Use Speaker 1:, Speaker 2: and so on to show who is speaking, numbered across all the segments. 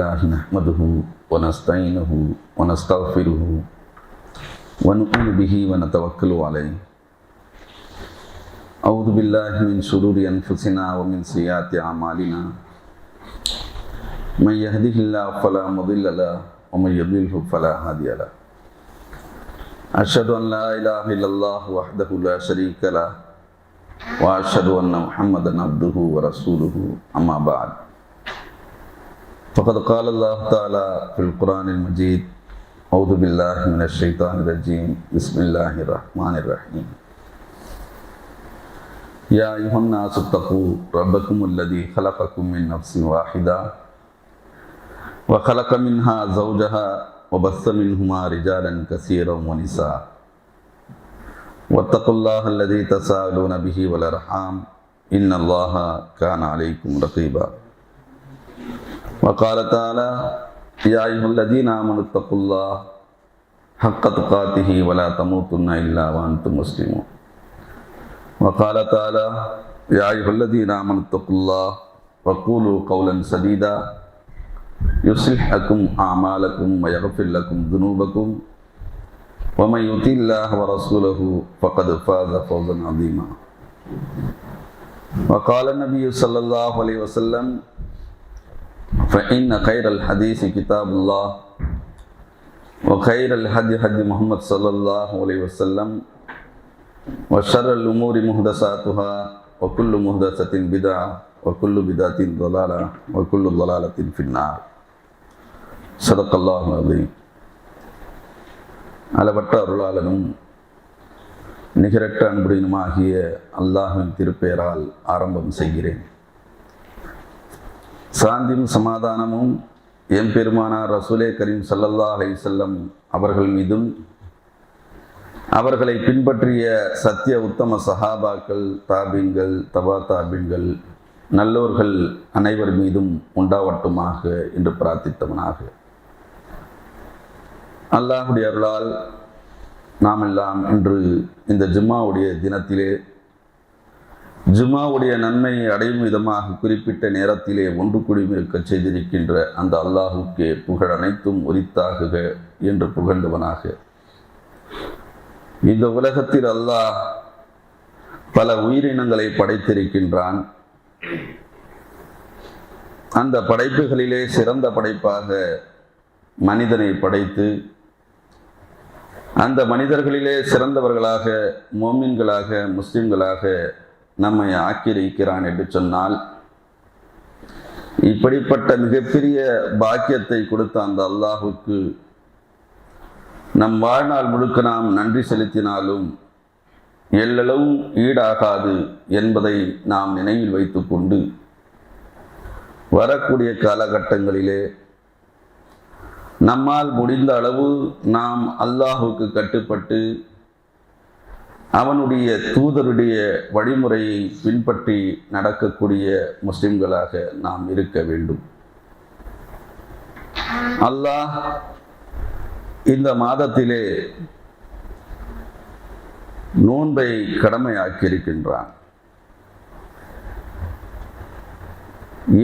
Speaker 1: لله نحمده ونستعينه ونستغفره ونؤمن به ونتوكل عليه. أعوذ بالله من شرور أنفسنا ومن سيئات أعمالنا. من يهده الله فلا مضل له ومن يضلله فلا هادي له. أشهد أن لا إله إلا الله وحده لا شريك له وأشهد أن محمدا عبده ورسوله. أما بعد. فقد قال الله تعالى في القرآن المجيد أعوذ بالله من الشيطان الرجيم. بسم الله الرحمن الرحيم. يا أيها الناس اتقوا ربكم الذي خلقكم من نفس واحدة وخلق منها زوجها وبث منهما رجالا كثيرا ونساء. واتقوا الله الذي تساءلون به والأرحام. إن الله كان عليكم رقيبا. وقال تعالى يا أيها الذين آمنوا اتقوا الله حق تقاته ولا تموتن إلا وأنتم مسلمون. وقال تعالى يا أيها الذين آمنوا اتقوا الله وقولوا قولا سديدا. يصلح لكم أعمالكم ويغفر لكم ذنوبكم. ومن يطع الله ورسوله فقد فاز فوزا عظيما. وقال النبي صلى الله عليه وسلم فإن خير الحديث كتاب الله وخير الهدي هدي محمد صلى الله عليه وسلم وشر الأمور محدثاتها وكل محدثة بدعة وكل بدعة ضلالة وكل ضلالة في النار صدق الله العظيم அளவற்ற அருளாளனும் நிகரற்ற அன்புடனுமாகிய அல்லாஹின் திருப்பெயரால் ஆரம்பம் செய்கிறேன் சாந்தியும் சமாதானமும் எம்பெருமானார் ரசூலே கரீம் சல்லல்லா அலை செல்லம் அவர்கள் மீதும் அவர்களை பின்பற்றிய சத்திய உத்தம சஹாபாக்கள் தாபின்கள் தபா தாபின்கள் நல்லோர்கள் அனைவர் மீதும் உண்டாவட்டுமாக என்று பிரார்த்தித்தவனாக. அல்லாஹுடைய அருளால் நாம் எல்லாம் இன்று இந்த ஜும்மாவுடைய தினத்திலே ஜுமாவுடைய நன்மையை அடையும் விதமாக குறிப்பிட்ட நேரத்திலே ஒன்று குடிமிருக்க செய்திருக்கின்ற அந்த அல்லாஹுக்கே புகழ் அனைத்தும் உரித்தாகுக என்று புகழ்ந்தவனாக. இந்த உலகத்தில் அல்லாஹ் பல உயிரினங்களை படைத்திருக்கின்றான். அந்த படைப்புகளிலே சிறந்த படைப்பாக மனிதனை படைத்து அந்த மனிதர்களிலே சிறந்தவர்களாக மோமின்களாக முஸ்லிம்களாக நம்மை ஆக்கியிருக்கிறான் என்று சொன்னால் இப்படிப்பட்ட மிகப்பெரிய பாக்கியத்தை கொடுத்த அந்த அல்லாஹுக்கு நம் வாழ்நாள் முழுக்க நாம் நன்றி செலுத்தினாலும் எல்லளவும் ஈடாகாது என்பதை நாம் நினைவில் வைத்துக்கொண்டு வரக்கூடிய காலகட்டங்களிலே நம்மால் முடிந்த அளவு நாம் அல்லாஹுக்கு கட்டுப்பட்டு அவனுடைய தூதருடைய வழிமுறையை பின்பற்றி நடக்கக்கூடிய முஸ்லிம்களாக நாம் இருக்க வேண்டும். அல்லாஹ் இந்த மாதத்திலே நோன்பை கடமையாக்கியிருக்கின்றான்.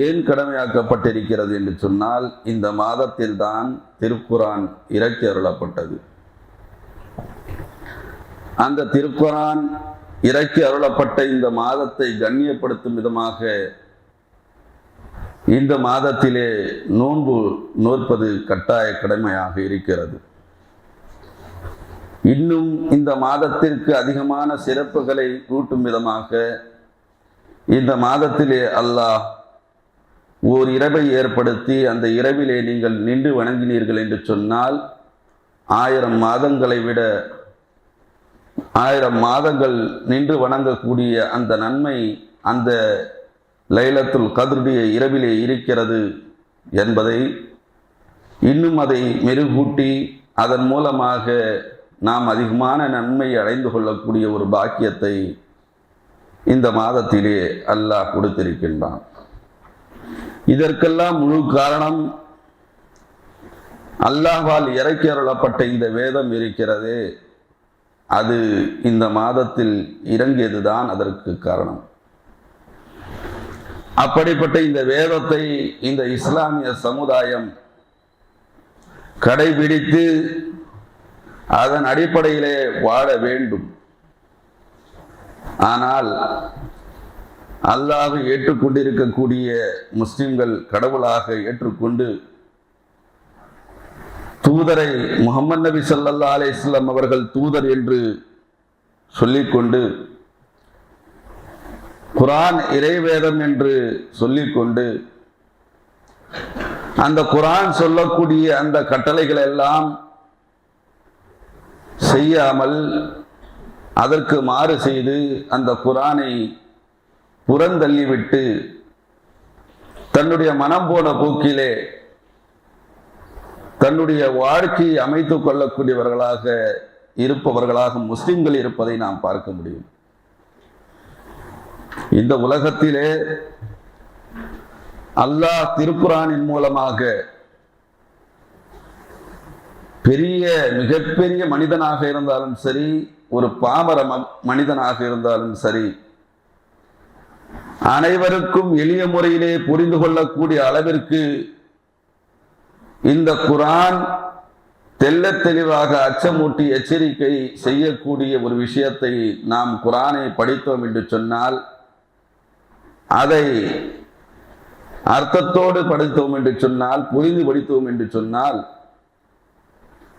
Speaker 1: ஏன் கடமையாக்கப்பட்டிருக்கிறது என்று சொன்னால் இந்த மாதத்தில்தான் திருக்குரான் இறக்கி அருளப்பட்டது. அந்த திருக்குரான் இறக்கி அருளப்பட்ட இந்த மாதத்தை கண்ணியப்படுத்தும் விதமாக இந்த மாதத்திலே நோன்பு நோற்பது கட்டாய கடமையாக இருக்கிறது. இன்னும் இந்த மாதத்திற்கு அதிகமான சிறப்புகளை கூட்டும் விதமாக இந்த மாதத்திலே அல்லாஹ் ஓர் இரவை ஏற்படுத்தி அந்த இரவிலே நீங்கள் நின்று வணங்கினீர்கள் என்று சொன்னால் ஆயிரம் மாதங்களை விட ஆயிரம் மாதங்கள் நின்று வணங்கக்கூடிய அந்த நன்மை அந்த லைலத்துல் கதிருடைய இரவிலே இருக்கிறது என்பதை இன்னும் அதை மெருகூட்டி அதன் மூலமாக நாம் அதிகமான நன்மை அடைந்து கொள்ளக்கூடிய ஒரு பாக்கியத்தை இந்த மாதத்திலே அல்லாஹ் கொடுத்திருக்கின்றான். இதற்கெல்லாம் முழு காரணம் அல்லாஹால் இறக்கி அருளப்பட்ட இந்த வேதம் இருக்கிறதே. அது இந்த மாதத்தில் இறங்கியதுதான் அதற்கு காரணம். அப்படிப்பட்ட இந்த வேதத்தை இந்த இஸ்லாமிய சமுதாயம் கடைபிடித்து அதன் அடிப்படையிலே வாழ வேண்டும். ஆனால் அல்லாஹ் ஏற்றுக்கொண்டிருக்கக்கூடிய முஸ்லிம்கள் கடவுளாக ஏற்றுக்கொண்டு தூதரை முகமது நபி ஸல்லல்லாஹு அலைஹி அவர்கள் தூதர் என்று சொல்லிக்கொண்டு குரான் இறைவேதம் என்று சொல்லிக்கொண்டு அந்த குரான் சொல்லக்கூடிய அந்த கட்டளைகள் எல்லாம் செய்யாமல் அதற்கு மாறு செய்து அந்த குரானை புறந்தள்ளிவிட்டு தன்னுடைய மனம் போன போக்கிலே தன்னுடைய வாழ்க்கையை அமைத்துக் கொள்ளக்கூடியவர்களாக இருப்பவர்களாக முஸ்லிம்கள் இருப்பதை நாம் பார்க்க முடியும். இந்த உலகத்திலே அல்லாஹ் திருப்புரானின் மூலமாக பெரிய மிகப்பெரிய மனிதனாக இருந்தாலும் சரி ஒரு பாமர மனிதனாக இருந்தாலும் சரி அனைவருக்கும் எளிய முறையிலே புரிந்து கொள்ளக்கூடிய அளவிற்கு இந்த குரான் தெல்ல தெளிவாக அச்சமூட்டி எச்சரிக்கை செய்யக்கூடிய ஒரு விஷயத்தை நாம் குரானை படித்தோம் என்று சொன்னால் அதை அர்த்தத்தோடு படித்தோம் என்று சொன்னால் புரிந்து படித்தோம் என்று சொன்னால்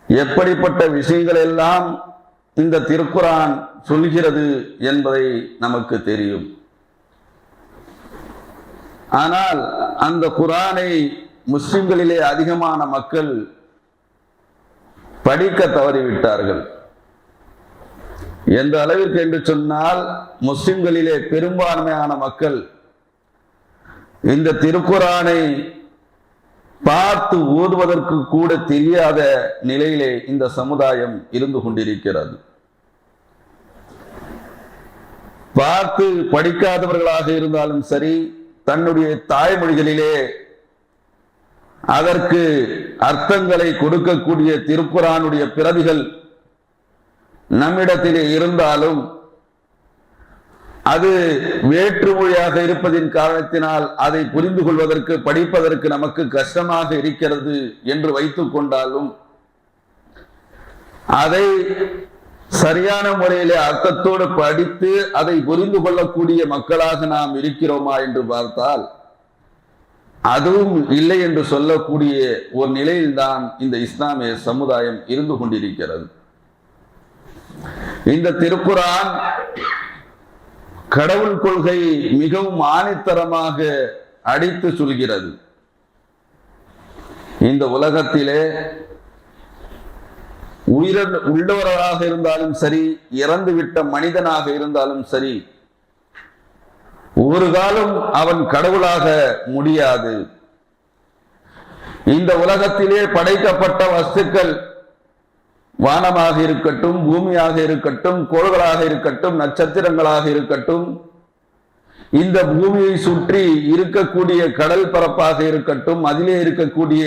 Speaker 1: எப்படிப்பட்ட விஷயங்கள் எல்லாம் இந்த திருக்குரான் சொல்கிறது என்பதை நமக்கு தெரியும். ஆனால் அந்த குரானை முஸ்லிம்களிலே அதிகமான மக்கள் படிக்க தவறிவிட்டார்கள். எந்த அளவிற்கு என்று சொன்னால் முஸ்லிம்களிலே பெரும்பான்மையான மக்கள் இந்த திருக்குறானை பார்த்து ஓதுவதற்கு கூட தெரியாத நிலையிலே இந்த சமுதாயம் இருந்து கொண்டிருக்கிறது. பார்த்து படிக்காதவர்களாக இருந்தாலும் சரி தன்னுடைய தாய்மொழிகளிலே அதற்கு அர்த்தங்களை கொடுக்கக்கூடிய திருக்குறானுடைய பிரதிகள் நம்மிடத்திலே இருந்தாலும் அது வேற்று மொழியாக இருப்பதின் காரணத்தினால் அதை புரிந்து கொள்வதற்கு படிப்பதற்கு நமக்கு கஷ்டமாக இருக்கிறது என்று வைத்துக் கொண்டாலும் அதை சரியான முறையிலே அர்த்தத்தோடு படித்து அதை புரிந்து கொள்ளக்கூடிய மக்களாக நாம் இருக்கிறோமா என்று பார்த்தால் அதுவும் இல்லை என்று சொல்லக்கூடிய ஒரு நிலையில்தான் இந்த இஸ்லாமிய சமுதாயம் இருந்து கொண்டிருக்கிறது. இந்த திருக்குறான் கடவுள் கொள்கை மிகவும் ஆணித்தரமாக அடித்து சொல்கிறது. இந்த உலகத்திலே உயிர உள்ளவராக இருந்தாலும் சரி இறந்துவிட்ட மனிதனாக இருந்தாலும் சரி ஒரு காலம் அவன் கடவுளாக முடியாது. இந்த உலகத்திலே படைக்கப்பட்ட வஸ்துக்கள் வானமாக இருக்கட்டும் பூமியாக இருக்கட்டும் கோள்களாக இருக்கட்டும் நட்சத்திரங்களாக இருக்கட்டும் இந்த பூமியை சுற்றி இருக்கக்கூடிய கடல் பரப்பாக இருக்கட்டும் அதிலே இருக்கக்கூடிய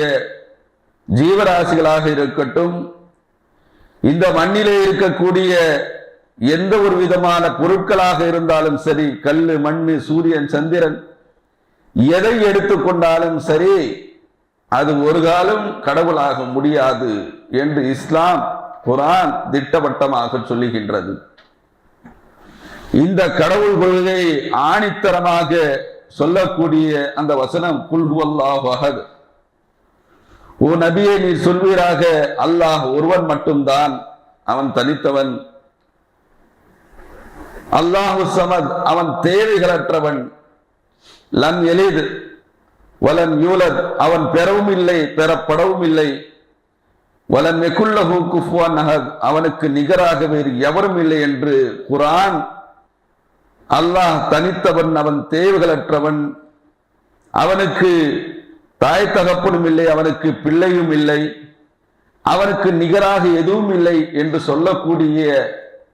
Speaker 1: ஜீவராசிகளாக இருக்கட்டும் இந்த மண்ணிலே இருக்கக்கூடிய எந்த ஒரு விதமான பொருட்களாக இருந்தாலும் சரி கல் மண்ணு சூரியன் சந்திரன் எதை எடுத்துக்கொண்டாலும் சரி அது ஒரு காலம் கடவுளாக முடியாது என்று இஸ்லாம் குரான் திட்டவட்டமாக சொல்லுகின்றது. இந்த கடவுள் கொள்கை ஆணித்தரமாக சொல்லக்கூடிய அந்த வசனம் குல்ஹுவல்லாஹ் ஓ நபியை நீ சொல்வீராக அல்லாஹ் ஒருவன் மட்டும்தான் அவன் தனித்தவன் அல்லாஹு சமத் அவன் தேவைகளற்றவன். லம் எளிது வலன் யூலத் அவன் பெறவும் இல்லை பெறப்படவும் இல்லை. வலன் எக்குல்லஹு குஃப்வான் நகத் அவனுக்கு நிகராக வேறு எவரும் இல்லை என்று குரான் அல்லாஹ் தனித்தவன் அவன் தேவைகளற்றவன். அவனுக்கு தாய் தகப்பனும் இல்லை அவனுக்கு பிள்ளையும் இல்லை. அவனுக்கு நிகராக எதுவும் இல்லை என்று சொல்லக்கூடிய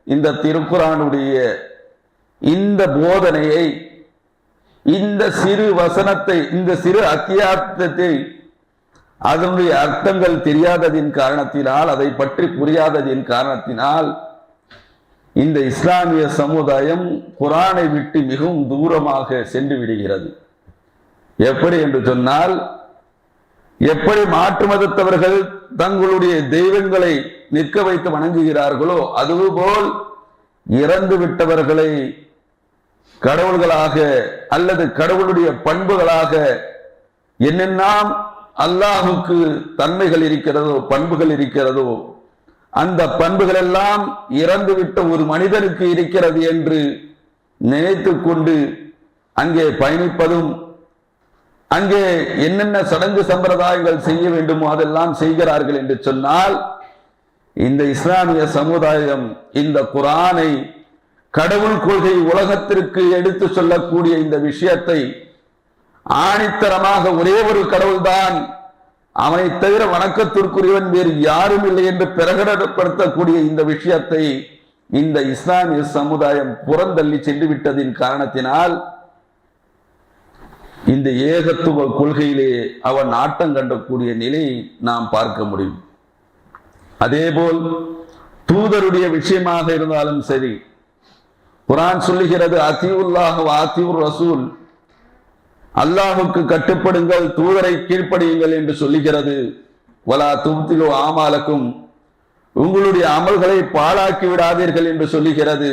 Speaker 1: இந்த திருக்குறானுடைய இந்த போதனையை இந்த சிறு வசனத்தை இந்த சிறு அத்தியார்த்தத்தை அதனுடைய அர்த்தங்கள் தெரியாததின் காரணத்தினால் அதை பற்றி புரியாததின் காரணத்தினால் இந்த இஸ்லாமிய சமுதாயம் குரானை விட்டு மிகவும் தூரமாக சென்று விடுகிறது. எப்படி என்று சொன்னால் எப்படி மாற்று மதத்தவர்கள் தங்களுடைய தெய்வங்களை நிற்க வைத்து வணங்குகிறார்களோ அதுபோல் இறந்து விட்டவர்களை கடவுள்களாக அல்லது கடவுளுடைய பண்புகளாக என்னெல்லாம் அல்லாஹுக்கு தன்மைகள் இருக்கிறதோ பண்புகள் இருக்கிறதோ அந்த பண்புகள் எல்லாம் இறந்துவிட்ட ஒரு மனிதனுக்கு இருக்கிறது என்று நினைத்து கொண்டு அங்கே பயணிப்பதும் அங்கே என்னென்ன சடங்கு சம்பிரதாயங்கள் செய்ய வேண்டுமோ அதெல்லாம் செய்கிறார்கள் என்று சொன்னால் இந்த இஸ்லாமிய சமுதாயம் இந்த குரானை கடவுள் கொள்கை உலகத்திற்கு எடுத்து சொல்லக்கூடிய இந்த விஷயத்தை ஆணித்தரமாக ஒரே ஒரு கடவுள்தான். அவனை தவிர வணக்கத்திற்குரியவன் வேறு யாரும் இல்லை என்று பிரகடனப்படுத்தக்கூடிய இந்த விஷயத்தை இந்த இஸ்லாமிய சமுதாயம் புறந்தள்ளி சென்று விட்டதின் காரணத்தினால் இந்த ஏகத்துவ கொள்கையிலே அவன் ஆட்டம் கண்டக்கூடிய நிலையை நாம் பார்க்க முடியும். அதேபோல் தூதருடைய விஷயமாக இருந்தாலும் சரி குரான் சொல்லுகிறது அதிவுல்லாஹ் அதிவுர் ரசூல். அல்லாஹுக்கு கட்டுப்படுங்கள் தூதரை கீழ்ப்படியுங்கள் என்று சொல்லுகிறது. வலா துப்திலோ ஆமாலக்கும் உங்களுடைய அமல்களை பாழாக்கி விடாதீர்கள் என்று சொல்லுகிறது.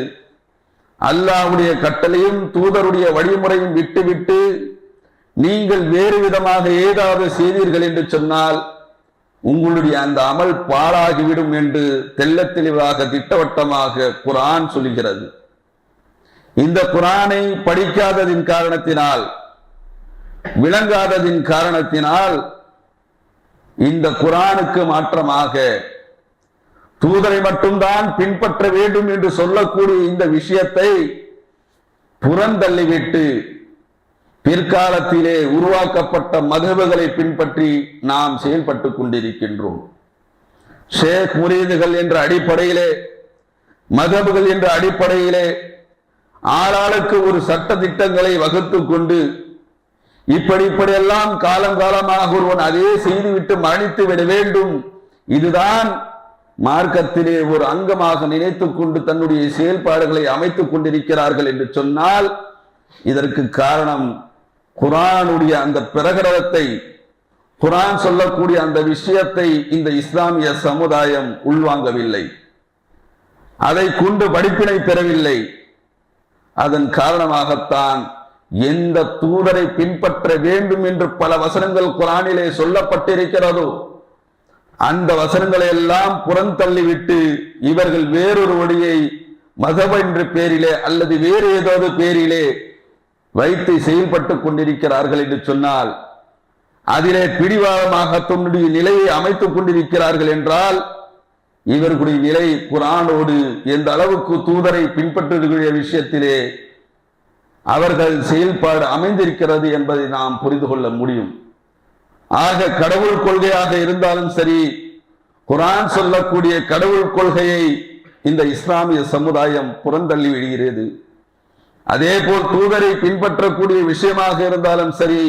Speaker 1: அல்லாஹுடைய கட்டளையும் தூதருடைய வழிமுறையும் விட்டுவிட்டு நீங்கள் வேறு விதமாக ஏதாவது செய்தீர்கள் என்று சொன்னால் உங்களுடைய அந்த அமல் பாழாகிவிடும் என்று தெல்ல தெளிவாக திட்டவட்டமாக குரான் சொல்லுகிறது. இந்த குரானை படிக்காததின் காரணத்தினால் விளங்காததின் காரணத்தினால் இந்த குரானுக்கு மாற்றமாக தூதரை மட்டும்தான் பின்பற்ற வேண்டும் என்று சொல்லக்கூடிய இந்த விஷயத்தை புறந்தள்ளிவிட்டு பிற்காலத்திலே உருவாக்கப்பட்ட மதுபுகளை பின்பற்றி நாம் செயல்பட்டு கொண்டிருக்கின்றோம். ஷேக் முரீதுகள் என்ற அடிப்படையிலே மதபுகள் என்ற அடிப்படையிலே ஆளாளுக்கு ஒரு சட்ட திட்டங்களை வகுத்து கொண்டு இப்படி இப்படியெல்லாம் காலம் காலமாக ஒருவன் அதே செய்துவிட்டு மரணித்து விட வேண்டும். இதுதான் மார்க்கத்திலே ஒரு அங்கமாக நினைத்துக் கொண்டு தன்னுடைய செயல்பாடுகளை அமைத்துக் கொண்டிருக்கிறார்கள் என்று சொன்னால் இதற்கு காரணம் குரானுடைய அந்த பிரகடனத்தை குரான் சொல்லக்கூடிய அந்த விஷயத்தை இந்த இஸ்லாமிய சமுதாயம் உள்வாங்கவில்லை. அதை கொண்டு படிப்பினை பெறவில்லை. அதன் காரணமாகத்தான் எந்த தூதரை பின்பற்ற வேண்டும் என்று பல வசனங்கள் குரானிலே சொல்லப்பட்டிருக்கிறதோ. அந்த வசனங்களை எல்லாம் புறந்தள்ளிவிட்டு இவர்கள் வேறொரு வழியை மதம் என்ற பேரிலே அல்லது வேறு ஏதாவது பேரிலே வைத்து செயல்பட்டு கொண்டிருக்கிறார்கள் என்று சொன்னால் அதிலே பிடிவாதமாக தன்னுடைய நிலையை அமைத்துக் கொண்டிருக்கிறார்கள் என்றால் இவர்களுடைய நிலை குரானோடு எந்த அளவுக்கு தூதரை பின்பற்றுகிற விஷயத்திலே அவர்கள் செயல்பாடு அமைந்திருக்கிறது என்பதை நாம் புரிந்து கொள்ள முடியும். ஆக கடவுள் கொள்கையாக இருந்தாலும் சரி குரான் சொல்லக்கூடிய கடவுள் கொள்கையை இந்த இஸ்லாமிய சமுதாயம் புறந்தள்ளி விடுகிறது. அதே போல் தூதரை பின்பற்றக்கூடிய விஷயமாக இருந்தாலும் சரி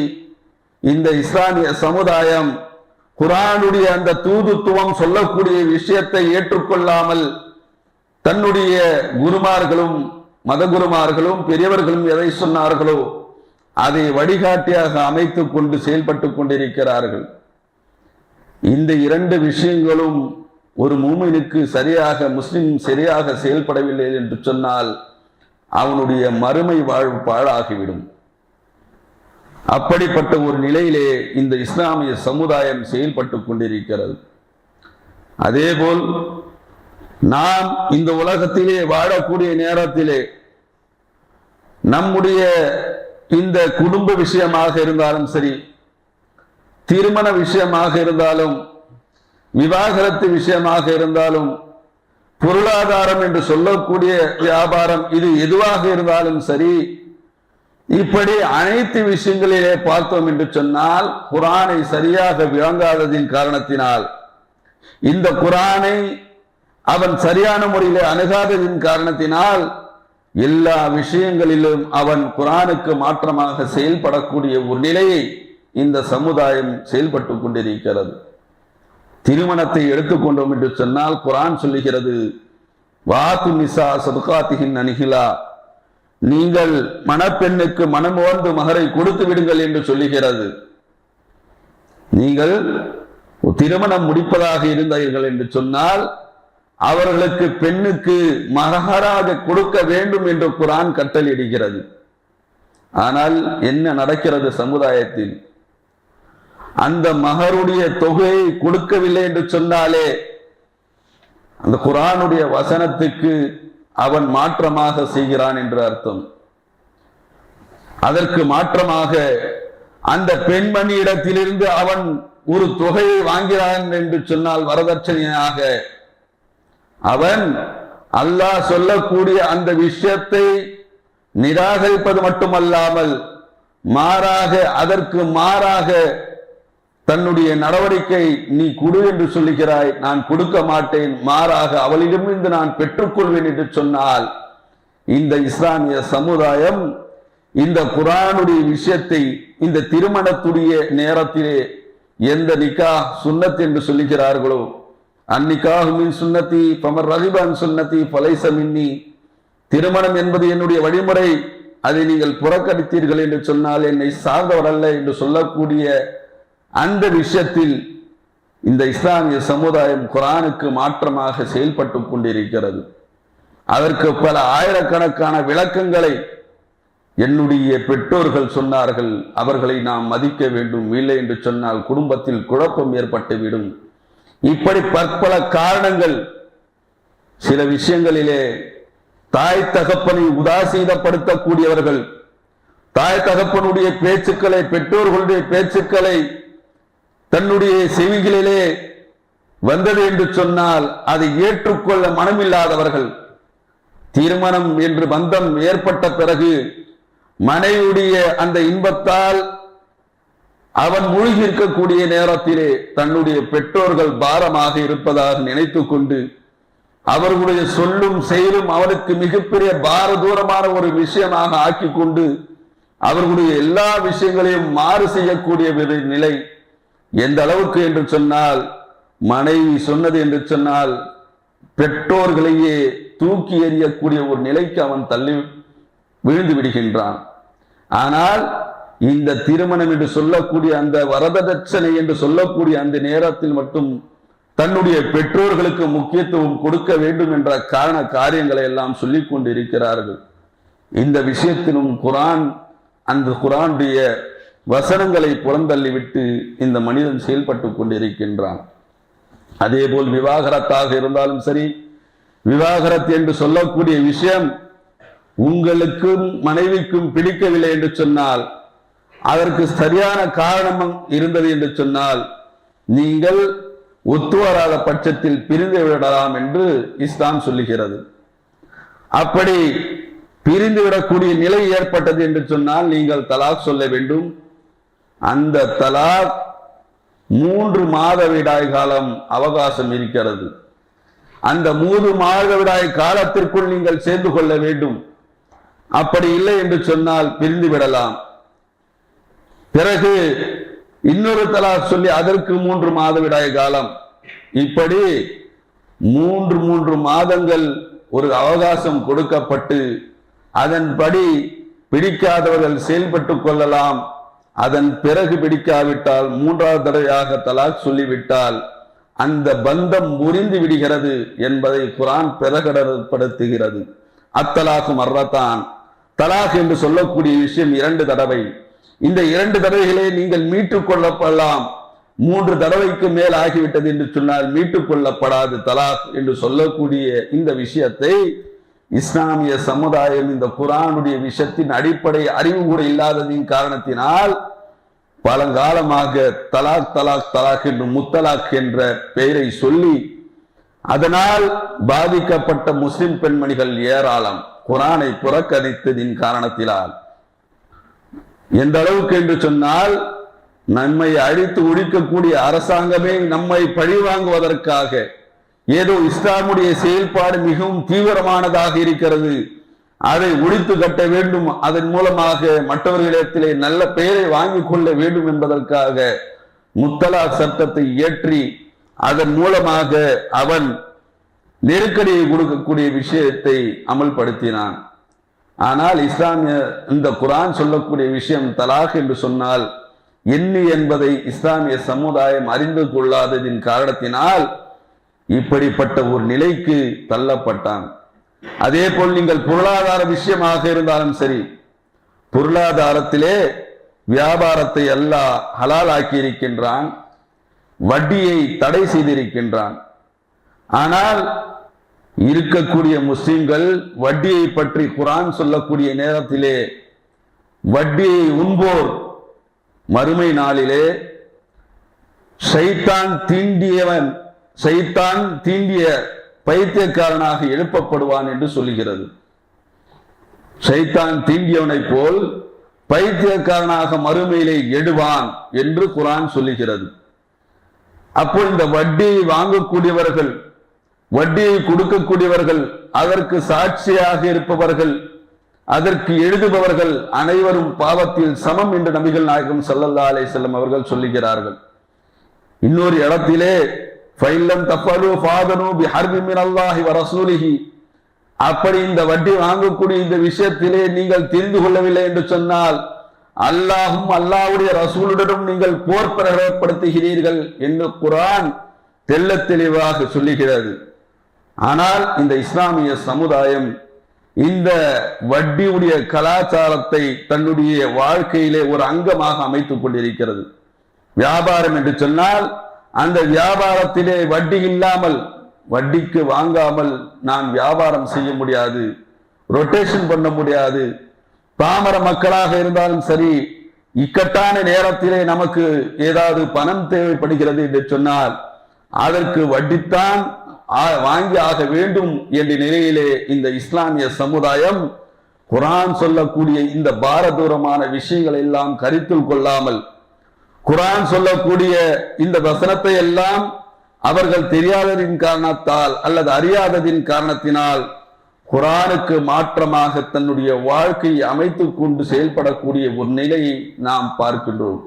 Speaker 1: இந்த இஸ்லாமிய சமுதாயம் குரானுடைய அந்த தூதுத்துவம் சொல்லக்கூடிய விஷயத்தை ஏற்றுக்கொள்ளாமல் தன்னுடைய குருமார்களும் மதகுருமார்களும் பெரியவர்களும் எதை சொன்னார்களோ அதை வழிகாட்டியாக அமைத்துக் கொண்டு செயல்பட்டு கொண்டிருக்கிறார்கள். இந்த இரண்டு விஷயங்களும் ஒரு மூமினுக்கு சரியாக முஸ்லிம் சரியாக செயல்படவில்லை என்று சொன்னால் அவனுடைய மறுமை வாழ்வு பாழாகிவிடும். அப்படிப்பட்ட ஒரு நிலையிலே இந்த இஸ்லாமிய சமுதாயம் செயல்பட்டு கொண்டிருக்கிறது. அதேபோல் நாம் இந்த உலகத்திலே வாழக்கூடிய நேரத்திலே நம்முடைய இந்த குடும்ப விஷயமாக இருந்தாலும் சரி திருமண விஷயமாக இருந்தாலும் விவாகரத்து விஷயமாக இருந்தாலும் பொருளாதாரம் என்று சொல்லக்கூடிய வியாபாரம் இது எதுவாக இருந்தாலும் சரி இப்படி அனைத்து விஷயங்களிலே பார்த்தோம் என்று சொன்னால் குரானை சரியாக விளங்காததின் காரணத்தினால். இந்த குரானை அவன் சரியான முறையில் அணுகாததின் காரணத்தினால் எல்லா விஷயங்களிலும் அவன் குரானுக்கு மாற்றமாக செயல்படக்கூடிய ஒரு நிலையை இந்த சமுதாயம் செயல்பட்டு கொண்டிருக்கிறது. திருமணத்தை எடுத்துக்கொண்டோம் என்று சொன்னால் குரான் சொல்லுகிறது வாத்து நிசா சதுகாத்திகின் அணுகிலா. நீங்கள் மணப்பெண்ணுக்கு மனமோர்ந்து மகரை கொடுத்து விடுங்கள் என்று சொல்லுகிறது. நீங்கள் திருமணம் முடிப்பதாக இருந்தீர்கள் என்று சொன்னால் அவர்களுக்கு பெண்ணுக்கு மகராக கொடுக்க வேண்டும் என்று குரான் கட்டளிடுகிறது ஆனால் என்ன நடக்கிறது சமுதாயத்தில்? அந்த மகருடைய தொகையை கொடுக்கவில்லை என்று சொன்னாலே அந்த குரானுடைய வசனத்துக்கு அவன் மாற்றமாக செய்கிறான் என்று அர்த்தம். அதற்கு மாற்றமாக அந்த பெண்மணியிடத்திலிருந்து அவன் ஒரு தொகையை வாங்கிறான் என்று சொன்னால் வரதட்சணையாக அவன் அல்லாஹ் சொல்லக்கூடிய அந்த விஷயத்தை நிராகரிப்பது மட்டுமல்லாமல் மாறாக அதற்கு மாறாக தன்னுடைய நடவடிக்கை நீ கொடு என்று சொல்லுகிறாய் நான் கொடுக்க மாட்டேன் மாறாக அவளிடமிருந்து நான் பெற்றுக்கொள்வேன் என்று சொன்னால் இந்த இஸ்லாமிய சமுதாயம் இந்த குரானுடைய விஷயத்தை இந்த திருமணத்துடைய நேரத்திலே எந்த நிக்கா சுன்னத் என்று சொல்லுகிறார்களோ அந்நிக்காஹு மின் சுன்னத்தி பமர் ரஹிபான் சுன்னத்தி பலைசமின்னி திருமணம் என்பது என்னுடைய வழிமுறை அதை நீங்கள் புறக்கணித்தீர்கள் என்று சொன்னால் என்னை சார்ந்தவர் அல்ல என்று சொல்லக்கூடிய அந்த விஷயத்தில் இந்த இஸ்லாமிய சமுதாயம் குரானுக்கு மாற்றமாக செயல்பட்டு கொண்டிருக்கிறது. அதற்கு பல ஆயிரக்கணக்கான விளக்கங்களை என்னுடைய பெற்றோர்கள் சொன்னார்கள். அவர்களை நாம் மதிக்க வேண்டும் இல்லை என்று சொன்னால் குடும்பத்தில் குழப்பம் ஏற்பட்டுவிடும் இப்படி பற்பல காரணங்கள் சில விஷயங்களிலே தாய் தகப்பனை உதாசீனப்படுத்தக்கூடியவர்கள் தாய் தகப்பனுடைய பேச்சுக்களை பெற்றோர்களுடைய பேச்சுக்களை தன்னுடைய செவிகளிலே வந்தது என்று சொன்னால் அதை ஏற்றுக்கொள்ள மனமில்லாதவர்கள். திருமணம் என்று பந்தம் ஏற்பட்ட பிறகு மனைவியுடைய அந்த இன்பத்தால் அவன் மூழ்கி இருக்கக்கூடிய நேரத்திலே தன்னுடைய பெற்றோர்கள் பாரமாக இருப்பதாக நினைத்து கொண்டு அவர்களுடைய சொல்லும் செயலும் அவனுக்கு மிகப்பெரிய பார தூரமான ஒரு விஷயமாக ஆக்கி கொண்டு அவர்களுடைய எல்லா விஷயங்களையும் மாறு செய்யக்கூடிய ஒரு நிலை எந்த அளவுக்கு என்று சொன்னால் மனைவி சொன்னது என்று சொன்னால் பெற்றோர்களையே தூக்கி எறியக்கூடிய ஒரு நிலைக்கு அவன் தள்ளி விழுந்து விடுகின்றான். ஆனால் இந்த திருமணம் என்று சொல்லக்கூடிய அந்த வரதட்சணை என்று சொல்லக்கூடிய அந்த நேரத்தில் மட்டும் தன்னுடைய பெற்றோர்களுக்கு முக்கியத்துவம் கொடுக்க வேண்டும் என்ற காரண காரியங்களை எல்லாம் சொல்லிக் கொண்டு இருக்கிறார்கள் இந்த விஷயத்திலும் குரான் அந்த குரானுடைய வசனங்களை புறந்தள்ளிவிட்டு இந்த மனிதன் செயல்பட்டு கொண்டிருக்கின்றான். அதே போல் விவாகரத்தாக இருந்தாலும் சரி விவாகரத்து என்று சொல்லக்கூடிய விஷயம் உங்களுக்கும் மனைவிக்கும் பிடிக்கவில்லை என்று சொன்னால் அதற்கு சரியான காரணம் இருந்தது என்று சொன்னால் நீங்கள் ஒத்து வராத பட்சத்தில் பிரிந்து விடலாம் என்று இஸ்லாம் சொல்லுகிறது. அப்படி பிரிந்து விடக்கூடிய நிலை ஏற்பட்டது என்று சொன்னால் நீங்கள் தலாக் சொல்ல வேண்டும். அந்த தலாக் மூன்று மாத விடாய் காலம் அவகாசம் இருக்கிறது. அந்த மூன்று மாத விடாய் காலத்திற்குள் நீங்கள் சேர்ந்து கொள்ள வேண்டும். அப்படி இல்லை என்று சொன்னால் பிரிந்து விடலாம். பிறகு இன்னொரு தலா சொல்லி அதற்கு மூன்று மாத விடாய் காலம். இப்படி மூன்று மூன்று மாதங்கள் ஒரு அவகாசம் கொடுக்கப்பட்டு அதன்படி பிடிக்காதவர்கள் செயல்பட்டு கொள்ளலாம். அதன் பிறகு பிடிக்காவிட்டால் மூன்றாவது தடவையாக தலாக் சொல்லிவிட்டால் அந்த பந்தம் முறிந்து விடுகிறது என்பதை குரான் பிரகடனப்படுத்துகிறது. அத்தலாகும் அர்ரத்தான் தலாக் என்று சொல்லக்கூடிய விஷயம் இரண்டு தடவை. இந்த இரண்டு தடவைகளை நீங்கள் மீட்டுக் கொள்ளப்படலாம். மூன்று தடவைக்கு மேல் ஆகிவிட்டது என்று சொன்னால் மீட்டுக் கொள்ளப்படாது தலாக் என்று சொல்லக்கூடிய இந்த விஷயத்தை இஸ்லாமிய சமுதாயம் இந்த குரானுடைய விஷயத்தின் அடிப்படை அறிவு கூட இல்லாததின் காரணத்தினால் பழங்காலமாக தலாக் தலாக் தலாக் என்று முத்தலாக் என்ற பெயரை சொல்லி அதனால் பாதிக்கப்பட்ட முஸ்லிம் பெண்மணிகள் ஏராளம். குரானை புறக்கணித்ததின் காரணத்தினால். எந்த அளவுக்கு என்று சொன்னால் நம்மை அழித்து ஒழிக்கக்கூடிய அரசாங்கமே நம்மை பழிவாங்குவதற்காக ஏதோ இஸ்லாமுடைய செயல்பாடு மிகவும் தீவிரமானதாக இருக்கிறது. அதை ஒழித்து கட்ட வேண்டும். அதன் மூலமாக மற்றவர்களிடத்திலே நல்ல பெயரை வாங்கி கொள்ள வேண்டும் என்பதற்காக முத்தலாக் சட்டத்தை இயற்றி அதன் மூலமாக அவன் நெருக்கடியை கொடுக்கக்கூடிய விஷயத்தை அமல்படுத்தினான். ஆனால் இஸ்லாமிய இந்த குரான் சொல்லக்கூடிய விஷயம் தலாக் என்று சொன்னால் என்ன என்பதை இஸ்லாமிய சமுதாயம் அறிந்து கொள்ளாததின் காரணத்தினால் இப்படிப்பட்ட ஒரு நிலைக்கு தள்ளப்பட்டான். அதே போல் நீங்கள் பொருளாதார விஷயமாக இருந்தாலும் சரி பொருளாதாரத்திலே வியாபாரத்தை அல்லாஹ் ஹலாலாக்கி இருக்கின்றான் வட்டியை தடை செய்திருக்கின்றான். ஆனால் இருக்கக்கூடிய முஸ்லிம்கள் வட்டியை பற்றி குரான் சொல்லக்கூடிய நேரத்திலே வட்டியை உண்போர். மறுமை நாளிலே சைத்தான் தீண்டியவன். சைத்தான் தீண்டிய பைத்தியக்காரனாக எழுப்பப்படுவான் என்று சொல்லுகிறது. சைத்தான் தீண்டியவனைப் போல் பைத்தியக்காரனாக மறுமையிலே எடுவான் என்று குரான் சொல்லுகிறது. அப்போ இந்த வட்டியை வாங்கக்கூடியவர்கள் வட்டியை கொடுக்கக்கூடியவர்கள் அதற்கு சாட்சியாக இருப்பவர்கள் அதற்கு எழுதுபவர்கள் அனைவரும் பாவத்தில் சமம் என்று நபிகள் நாயகம் சல்லல்லா அலே செல்லம் அவர்கள் சொல்லுகிறார்கள். இன்னொரு இடத்திலே ஃபைல்லம் தஃபலு ஃபாதனு பி ஹர்பி மின் அல்லாஹி வ ரசூலிஹி அப்படி இந்த வட்டி வாங்கக்கூடிய இந்த விஷயத்திலே நீங்கள் தெரிந்து கொள்ளவில்லை என்று சொன்னால் அல்லாஹும் அல்லாஹுடைய ரசூலுடனும் நீங்கள் போர் பிரகடப்படுத்துகிறீர்கள் என்று குரான் தெல்ல தெளிவாக சொல்லுகிறது. ஆனால் இந்த இஸ்லாமிய சமுதாயம் இந்த வட்டியுடைய கலாச்சாரத்தை தன்னுடைய வாழ்க்கையிலே ஒரு அங்கமாக அமைத்துக் கொண்டிருக்கிறது. வியாபாரம் என்று சொன்னால் அந்த வியாபாரத்திலே வட்டி இல்லாமல் வட்டிக்கு வாங்காமல் நான் வியாபாரம் செய்ய முடியாது ரொட்டேஷன் பண்ண முடியாது பாமர மக்களாக இருந்தாலும் சரி இக்கட்டான நேரத்திலே நமக்கு ஏதாவது பணம் தேவைப்படுகிறது என்று சொன்னால் அதற்கு வட்டித்தான் ஆ- வாங்கி ஆக வேண்டும் என்ற நிலையிலே இந்த இஸ்லாமிய சமுதாயம் குரான் சொல்லக்கூடிய இந்த பாரதூரமான விஷயங்களை எல்லாம் கருத்தில் கொள்ளாமல் குரான் சொல்லக்கூடிய இந்த வசனத்தை எல்லாம் அவர்கள் தெரியாததின் காரணத்தால் அல்லது அறியாததின் காரணத்தினால் குரானுக்கு மாற்றமாக தன்னுடைய வாழ்க்கையை அமைத்து கொண்டு செயல்படக்கூடிய ஒரு நிலையை நாம் பார்க்கின்றோம்.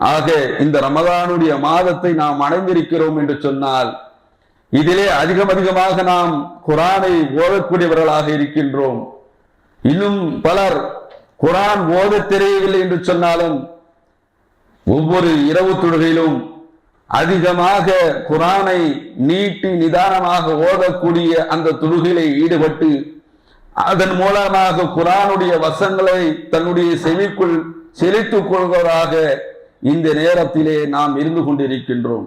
Speaker 1: ஆக இந்த ரமதானுடைய மாதத்தை நாம் அடைந்திருக்கிறோம் என்று சொன்னால் இதிலே அதிகம் அதிகமாக நாம் குரானை ஓதக்கூடியவர்களாக இருக்கின்றோம். இன்னும் பலர் குரான் ஓதத் தெரியவில்லை என்று சொன்னாலும் ஒவ்வொரு இரவு தொழுகையிலும் அதிகமாக குரானை நீட்டி நிதானமாக ஓதக்கூடிய அந்த தொழுகையிலே ஈடுபட்டு அதன் மூலமாக குரானுடைய வசங்களை தன்னுடைய செவிக்குள் செலுத்திக் கொள்வதாக இந்த நேரத்திலே நாம் இருந்து கொண்டிருக்கின்றோம்.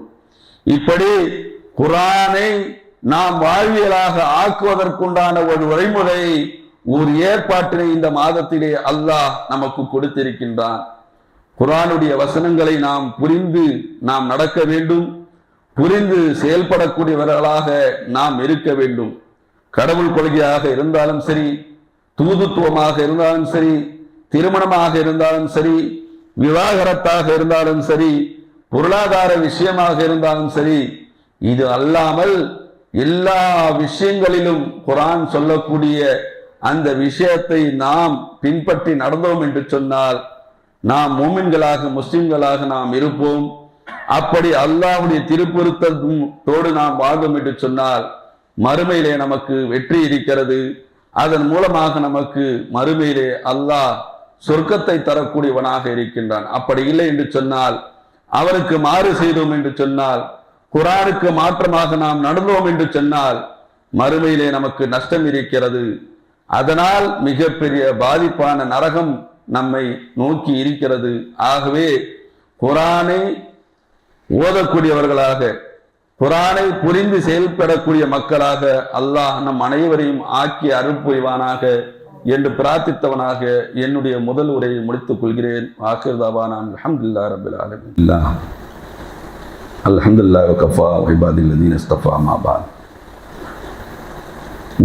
Speaker 1: இப்படி குரானை நாம் வாழ்வியலாக ஆக்குவதற்குண்டான ஒரு வழிமுறை ஒரு ஏற்பாட்டினை இந்த மாதத்திலே அல்லாஹ் நமக்கு கொடுத்திருக்கின்றான். குரானுடைய வசனங்களை நாம் புரிந்து நாம் நடக்க வேண்டும். புரிந்து செயல்படக்கூடியவர்களாக நாம் இருக்க வேண்டும். கடவுள் கொள்கையாக இருந்தாலும் சரி தூதுத்துவமாக இருந்தாலும் சரி திருமணமாக இருந்தாலும் சரி விவாகரத்தாக இருந்தாலும் சரி பொருளாதார விஷயமாக இருந்தாலும் சரி இது அல்லாமல் எல்லா விஷயங்களிலும் குரான் சொல்லக்கூடிய அந்த விஷயத்தை நாம் பின்பற்றி நடந்தோம் என்று சொன்னால் நாம் மூமின்களாக முஸ்லிம்களாக நாம் இருப்போம். அப்படி அல்லாஹ்வுடைய திருப்பொருத்தோடு நாம் வாழ்வோம் என்று சொன்னால் மறுமையிலே நமக்கு வெற்றி இருக்கிறது. அதன் மூலமாக நமக்கு மறுமையிலே அல்லாஹ் சொர்க்கத்தை தரக்கூடியவனாக இருக்கின்றான். அப்படி இல்லை என்று சொன்னால் அவருக்கு மாறு செய்தோம் என்று சொன்னால் குரானுக்கு மாற்றமாக நாம் நடந்தோம் என்று சொன்னால் மறுமையிலே நமக்கு நஷ்டம் இருக்கிறது. அதனால் மிகப்பெரிய பாதிப்பான நரகம் நம்மை நோக்கி இருக்கிறது. ஆகவே குரானை ஓதக்கூடியவர்களாக குரானை புரிந்து செயல்படக்கூடிய மக்களாக அல்லாஹ் நம் அனைவரையும் ஆக்கி அருள் புரிவானாக என்று பிரார்த்தித்தவனாக என்னுடைய முதல் உரையை முடித்துக் கொள்கிறேன். ஆக்கிர்தாவா நான் அல்ஹம்துலில்லாஹ் ரபில் ஆலமீன். அல்ஹம்துலில்லாஹ் வகஃபா இபாதில்லதீன் மாபாத்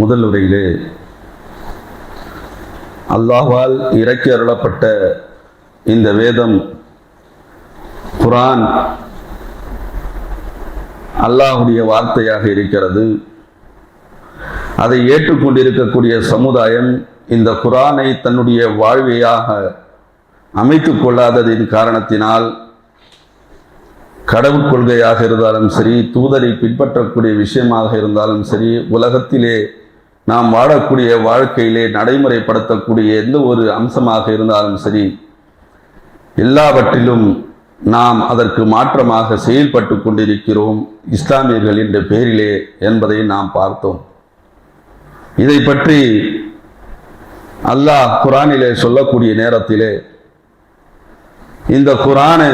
Speaker 1: முதல் உரையிலே அல்லாஹ்வால் இறக்கி அருளப்பட்ட இந்த வேதம் குரான் அல்லாஹுடைய வார்த்தையாக இருக்கிறது. அதை ஏற்றுக்கொண்டிருக்கக்கூடிய சமுதாயம் இந்த குரானை தன்னுடைய வாழ்வையாக அமைத்துக் கொள்ளாததின் காரணத்தினால் கடவுள் கொள்கையாக இருந்தாலும் சரி தூதரை பின்பற்றக்கூடிய விஷயமாக இருந்தாலும் சரி உலகத்திலே நாம் வாழக்கூடிய வாழ்க்கையிலே நடைமுறைப்படுத்தக்கூடிய எந்த ஒரு அம்சமாக இருந்தாலும் சரி எல்லாவற்றிலும் நாம் அதற்கு மாற்றமாக செயல்பட்டு கொண்டிருக்கிறோம் இஸ்லாமியர்கள் என்ற பெயரிலே என்பதை நாம் பார்த்தோம். இதை பற்றி அல்லாஹ் குரானிலே சொல்லக்கூடிய நேரத்திலே இந்த குரானை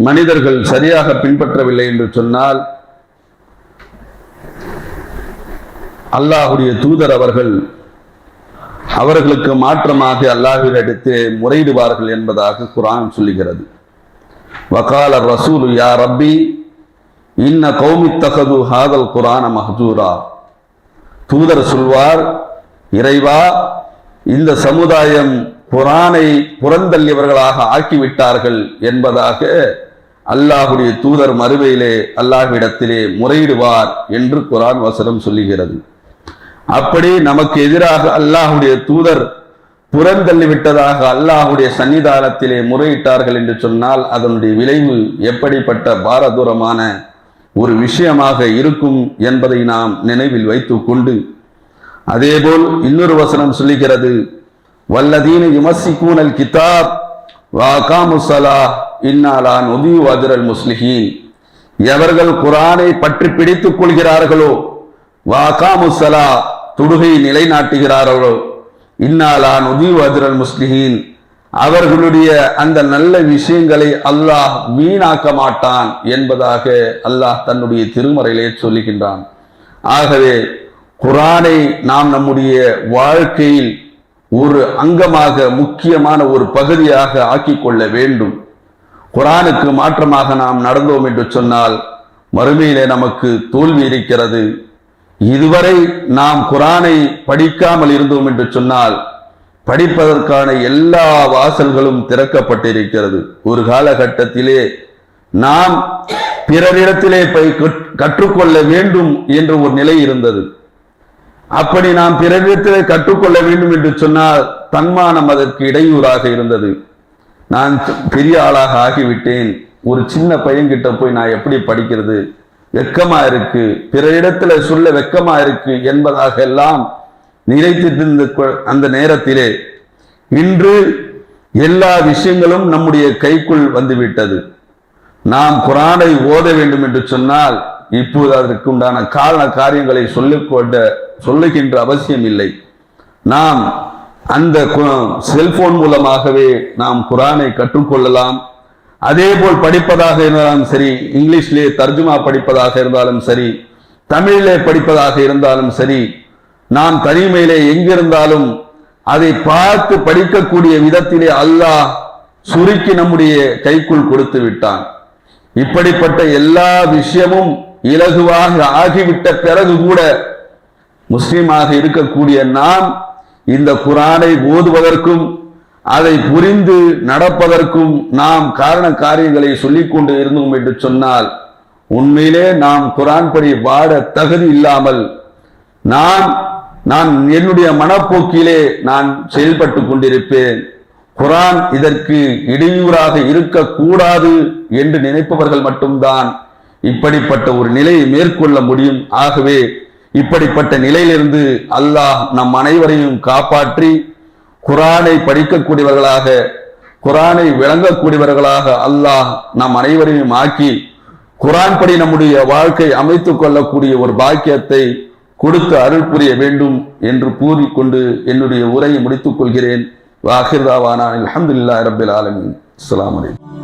Speaker 1: மனிதர்கள் சரியாக பின்பற்றவில்லை என்று சொன்னால் அல்லாஹுடைய தூதர் அவர்கள் அவர்களுக்கு மாற்றமாக அல்லாஹுவிடத்தே முறையிடுவார்கள் என்பதாக குரான் சொல்லுகிறது. வகால ரசூல் யா ரப்பி இன்ன கௌமித்தகது ஹாதல் குரான மஹதூரா தூதர் சொல்வார் இறைவா இந்த சமுதாயம் குரானை புறந்தள்ளியவர்களாக ஆக்கிவிட்டார்கள் என்பதாக அல்லாஹுடைய தூதர் மறுவையிலே அல்லாஹ்விடத்திலே முறையிடுவார் என்று குரான் வசனம் சொல்லுகிறது. அப்படி நமக்கு எதிராக அல்லாஹுடைய தூதர் புறந்தள்ளி விட்டதாக அல்லாஹுடைய சன்னிதானத்திலே முறையிட்டார்கள் என்று சொன்னால் அதனுடைய விளைவு எப்படிப்பட்ட பாரதூரமான ஒரு விஷயமாக இருக்கும் என்பதை நாம் நினைவில் வைத்துக் கொண்டு அதேபோல் இன்னொரு வசனம் சொல்லுகிறது வல்லதீன யுமசிக்கூனல் கிதாப் வாகாமுசலா இன்னாலான் உதி வஜரல் முஸ்லிஹீன். எவர்கள் குரானை பற்றி பிடித்துக் கொள்கிறார்களோ வாகாமுசலா தொடுகை நிலைநாட்டுகிறார்களோ இன்னாலான் உதி வஜரல் முஸ்லிஹீன். அவர்களுடைய அந்த நல்ல விஷயங்களை அல்லாஹ் வீணாக்க மாட்டான் என்பதாக அல்லாஹ் தன்னுடைய திருமறையிலே சொல்லுகின்றான். ஆகவே குரானை நாம் நம்முடைய வாழ்க்கையில் ஒரு அங்கமாக முக்கியமான ஒரு பகுதியாக ஆக்கிக் கொள்ள வேண்டும். குரானுக்கு மாற்றமாக நாம் நடந்தோம் என்று சொன்னால் மறுமையிலே நமக்கு தோல்வி இருக்கிறது. இதுவரை நாம் குரானை படிக்காமல் இருந்தோம் என்று சொன்னால் படிப்பதற்கான எல்லா வாசல்களும் திறக்கப்பட்டிருக்கிறது. ஒரு காலகட்டத்திலே நாம் பிறரிடத்திலே போய் கற்றுக்கொள்ள வேண்டும் என்ற ஒரு நிலை இருந்தது. அப்படி நாம் பிறரிடத்திலே கற்றுக்கொள்ள வேண்டும் என்று சொன்னால் தன்மானம் அதற்கு இடையூறாக இருந்தது. நான் பெரிய ஆளாக ஆகிவிட்டேன். ஒரு சின்ன பையன்கிட்ட போய் நான் எப்படி படிக்கிறது? வெக்கமா இருக்கு. பிறரிடத்துல சொல்ல வெக்கமா இருக்கு என்பதாக எல்லாம் நினைத்திருந்த அந்த நேரத்திலே இன்று எல்லா விஷயங்களும் நம்முடைய கைக்குள் வந்துவிட்டது. நாம் குரானை ஓத வேண்டும் என்று சொன்னால் இப்போது அதற்குண்டான காரண காரியங்களை சொல்லிக்கொண்ட சொல்லுகின்ற அவசியம் இல்லை. நாம் அந்த செல்போன் மூலமாகவே நாம் குரானை கற்றுக்கொள்ளலாம். அதே போல் படிப்பதாக இருந்தாலும் சரி இங்கிலீஷ்லே தர்ஜுமா படிப்பதாக இருந்தாலும் சரி தமிழிலே படிப்பதாக இருந்தாலும் சரி நாம் தனிமையிலே எங்கிருந்தாலும் அதை பார்த்து படிக்கக்கூடிய விதத்திலே அல்லாஹ் சுருக்கி நம்முடைய கைக்குள் கொடுத்து விட்டான். இப்படிப்பட்ட எல்லா விஷயமும் இலகுவாக ஆகிவிட்ட பிறகு கூட முஸ்லீமாக இருக்கக்கூடிய நாம் இந்த குரானை ஓதுவதற்கும் அதை புரிந்து நடப்பதற்கும் நாம் காரண காரியங்களை சொல்லிக் கொண்டு இருந்தோம் என்று சொன்னால் உண்மையிலே நாம் குரான் படி வாட தகுதி இல்லாமல் நான் நான் என்னுடைய மனப்போக்கிலே நான் செயல்பட்டு கொண்டிருப்பேன். குரான் இதற்கு இடையூறாக இருக்கக்கூடாது என்று நினைப்பவர்கள் மட்டும்தான் இப்படிப்பட்ட ஒரு நிலையை மேற்கொள்ள முடியும். ஆகவே இப்படிப்பட்ட நிலையிலிருந்து அல்லாஹ் நம் அனைவரையும் காப்பாற்றி குரானை படிக்கக்கூடியவர்களாக குரானை விளங்கக்கூடியவர்களாக அல்லாஹ் நம் அனைவரையும் ஆக்கி குரான் படி நம்முடைய வாழ்க்கை அமைத்துக் கொள்ளக்கூடிய ஒரு பாக்கியத்தை கொடுத்து அருள் புரிய வேண்டும் என்று கூறிக்கொண்டு என்னுடைய உரையை முடித்துக் கொள்கிறேன். வாஹிர்தாவானா அலமதுல்லா ரபில் ஆலமின். அஸ்லாம் வலைக்கம்